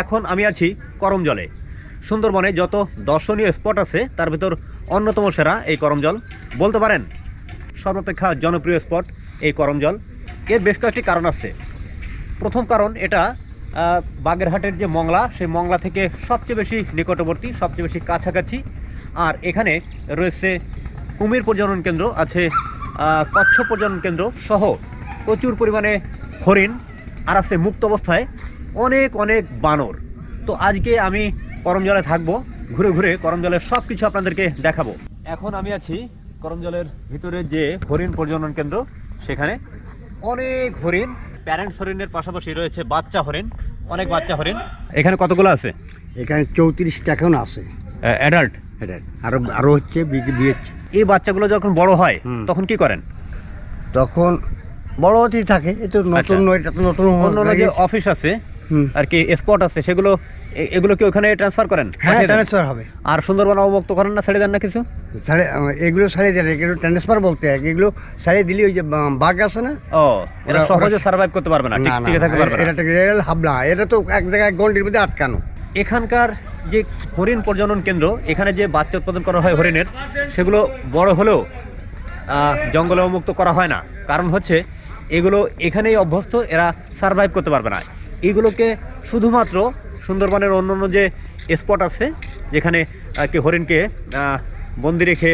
এখন আমি আছি করমজলে। সুন্দরবনে যত দর্শনীয় স্পট আছে, তার ভিতর অন্যতম সেরা এই করমজল। বলতে পারেন, সর্বাপেক্ষা জনপ্রিয় স্পট এই করমজল। এর বেশ কয়েকটি কারণ আছে। প্রথম কারণ এটা বাগেরহাটের যে মংলা, সেই মংলা থেকে সবচেয়ে বেশি নিকটবর্তী, সবচেয়ে বেশি কাছাকাছি। আর এখানে রয়েছে কুমির প্রজনন কেন্দ্র, আছে কচ্ছ প্রজনন কেন্দ্র সহ প্রচুর পরিমাণে হরিণ। আর আছে মুক্ত অবস্থায় অনেক অনেক বানর। তো আজকে আমি করমজলে থাকব ঘুরে ঘুরে করমজলের সব কিছু আপনাদেরকে দেখাবো। এখন আমি আছি করমজলের ভিতরে যে হরিণ প্রজনন কেন্দ্র সেখানে। অনেক হরিণ প্যারেন্টস হরিণের পাশাপাশি রয়েছে বাচ্চা হরিণ অনেক বাচ্চা হরিণ। এখানে কতগুলো আছে? এখানে চৌত্রিশটা এখন আছে। অ্যাডাল্ট আরও আরও হচ্ছে বিয়েছে এই বাচ্চাগুলো যখন বড় হয় তখন কি করেন? তখন বড় অতিথি থাকে এ তো নতুন আচ্ছা। এটা তো নতুন অন্য যে অফিস আছে। আর কি স্পট আছে সেগুলো এগুলো কি ওখানে ট্রান্সফার করেন? হ্যাঁ ট্রান্সফার হবে। আর সুন্দরবন অবমুক্ত করেন না ছেড়ে দেন না কিছু? আহ, এগুলো সারিয়ে দেয় না, এগুলো ট্রান্সফার বলতে এগুলো সারিয়ে দিলে ওই যে বাঘ আছে না? ও এরা সহজে সার্ভাইভ করতে পারবে না ঠিক টিকে থাকতে পারবে না। এটা রেল হাবলা। এটা তো এক জায়গায় গন্ডির মধ্যে আটকানো। এখানকার যে হরিণ প্রজনন কেন্দ্র এখানে যে বাচ্চা উৎপাদন করা হয় হরিণের সেগুলো বড় হলেও জঙ্গলে মুক্ত করা হয় না। কারণ হচ্ছে এগুলো এখানেই অভ্যস্ত এরা সার্ভাইভ করতে পারবে না। এগুলোকে শুধুমাত্র সুন্দরবনের অন্য অন্য যে স্পট আছে, যেখানে কি হরিণকে বন্দি রেখে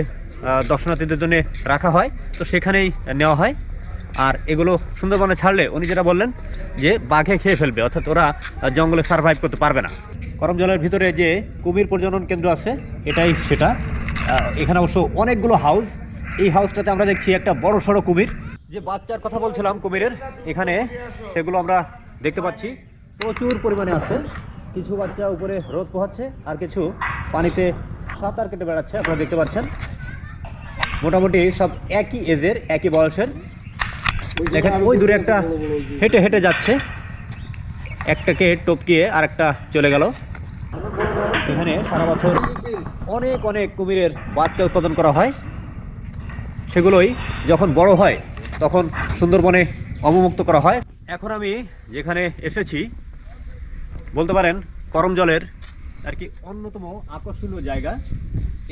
দর্শনার্থীদের জন্য রাখা হয়, তো সেখানেই নেওয়া হয়। আর এগুলো সুন্দরবনে ছাড়লে, উনি যেটা বললেন যে বাঘে খেয়ে ফেলবে, অর্থাৎ ওরা জঙ্গলে সার্ভাইভ করতে পারবে না। করমজলের ভিতরে যে কুমির প্রজনন কেন্দ্র আছে, এটাই সেটা। এখানে অবশ্য অনেকগুলো হাউস এই হাউসটাতে আমরা দেখছি একটা বড় সড়ো কুমির। যে বাচ্চার কথা বলছিলাম কুমিরের, এখানে সেগুলো আমরা দেখতে পাচ্ছি। প্রচুর পরিমাণে আছে। কিছু বাচ্চা উপরে রোদ পোহাচ্ছে, আর কিছু পানিতে সাঁতার কেটে বেড়াচ্ছে, আপনারা দেখতে পাচ্ছেন। মোটামুটি সব একই এজের, একই বয়সের। দেখেন, ওই দূরে একটা হেঁটে হেঁটে যাচ্ছে। একটাকে টপকিয়ে আর একটা চলে গেল। এখানে সারা বছর অনেক অনেক কুমিরের বাচ্চা উৎপাদন করা হয়। সেগুলোই যখন বড় হয়, তখন সুন্দরবনে অবমুক্ত করা হয়। এখন আমি যেখানে এসেছি, বলতে পারেন করম জলের আর কি অন্যতম আকর্ষণীয় জায়গা।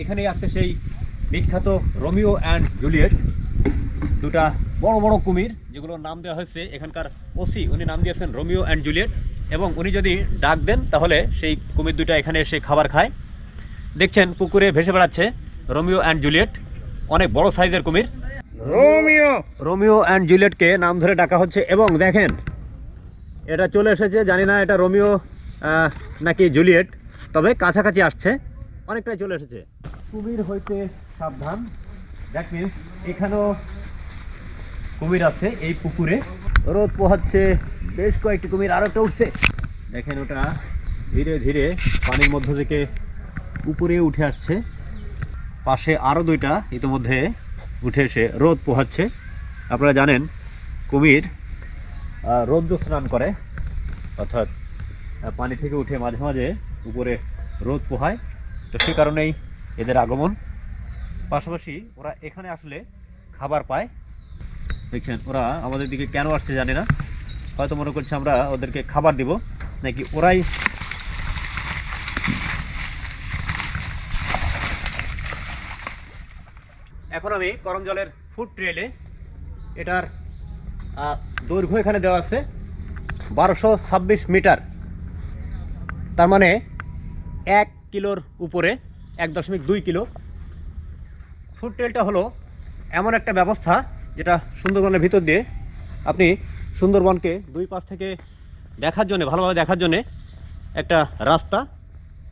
এখানেই আছে সেই বিখ্যাত রোমিও অ্যান্ড জুলিয়েট, দুটা বড় বড় কুমির, যেগুলোর নাম দেওয়া হয়েছে এখানকার ওসি উনি নাম দিয়েছেন রোমিও অ্যান্ড জুলিয়েট। এবং উনি যদি ডাক দেন, তাহলে সেই কুমির দুটা এখানে এসে খাবার খায়। দেখছেন, পুকুরে ভেসে বেড়াচ্ছে রোমিও অ্যান্ড জুলিয়েট, অনেক বড় সাইজের কুমির। রোমিও। রোমিও অ্যান্ড জুলিয়েটকে নাম ধরে ডাকা হচ্ছে এবং দেখেন, এটা চলে এসেছে, জানি না এটা রোমিও নাকি জুলিয়েট, তবে কাছাকাছি আসছে, অনেকটাই চলে এসেছে। কুমির হইতে সাবধান দ্যাট মিনস এখানেও কুমির আছে, এই পুকুরে। রোদ পোহাচ্ছে, বেশ কয়েকটি কুমির আরও একটা উঠছে। দেখেন ওটা ধীরে ধীরে পানির মধ্য থেকে উপরে উঠে আসছে। পাশে আরও দুইটা, ইতিমধ্যে উঠে এসে রোদ পোহাচ্ছে। আপনারা জানেন, কুমির রৌদ্র স্নান করে, অর্থাৎ পানি থেকে উঠে মাঝে মাঝে উপরে রোদ পোহায়। তো সে কারণেই এদের আগমন। পাশাপাশি ওরা এখানে আসলে খাবার পায়। দেখছেন, ওরা আমাদের দিকে কেন আসছে জানি না। হয়তো মনে করছে আমরা ওদেরকে খাবার দিব, নাকি ওরাই এখন আমি করম জলের ফুড ট্রেলে এটার দৈর্ঘ্য এখানে দেওয়া আছে বারোশো ছাব্বিশ মিটার। তার মানে এক কিলোর উপরে, এক দশমিক দুই কিলো। ফুড ট্রেলটা হলো এমন একটা ব্যবস্থা যেটা সুন্দরবনের ভিতর দিয়ে আপনি সুন্দরবনকে দুই পাশ থেকে দেখার জন্য, ভালোভাবে দেখার জন্যে একটা রাস্তা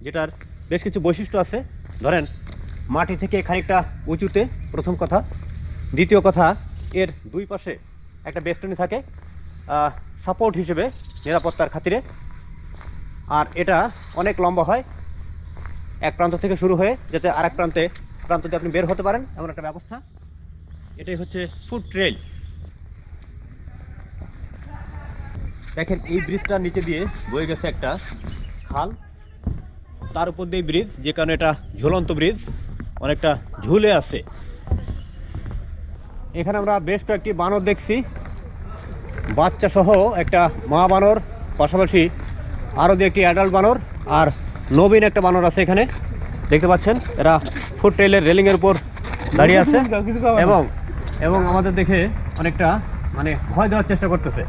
যেটার বেশ কিছু বৈশিষ্ট্য আছে। ধরেন মাটি থেকে খানিকটা উঁচুতে, প্রথম কথা। দ্বিতীয় কথা, এর দুই পাশে একটা বেষ্টনী থাকে সাপোর্ট হিসেবে নিরাপত্তার খাতিরে। আর এটা অনেক লম্বা হয়, এক প্রান্ত থেকে শুরু হয়ে, যাতে আরেক প্রান্তে প্রান্ততে আপনি বের হতে পারেন, এমন একটা ব্যবস্থা। এটাই হচ্ছে ফুড ট্রেল দেখেন, এই ব্রিজটার নিচে দিয়ে বয়ে গেছে একটা খাল। তার উপর দিয়ে ব্রিজ যে কারণে এটা ঝুলন্ত ব্রিজ অনেকটা ঝুলে আছে। এখানে আমরা বেশ কয়েকটি বানর দেখছি। বাচ্চা সহ একটা মা বানর পাশাপাশি আরও দু একটি অ্যাডাল্ট বানর আর নবীন একটা বানর আছে এখানে। দেখতে পাচ্ছেন এরা ফুট ট্রেলের রেলিংয়ের উপর দাঁড়িয়ে আছে এবং এবং আমাদের দেখে অনেকটা মানে ভয় দেওয়ার চেষ্টা করতেছে।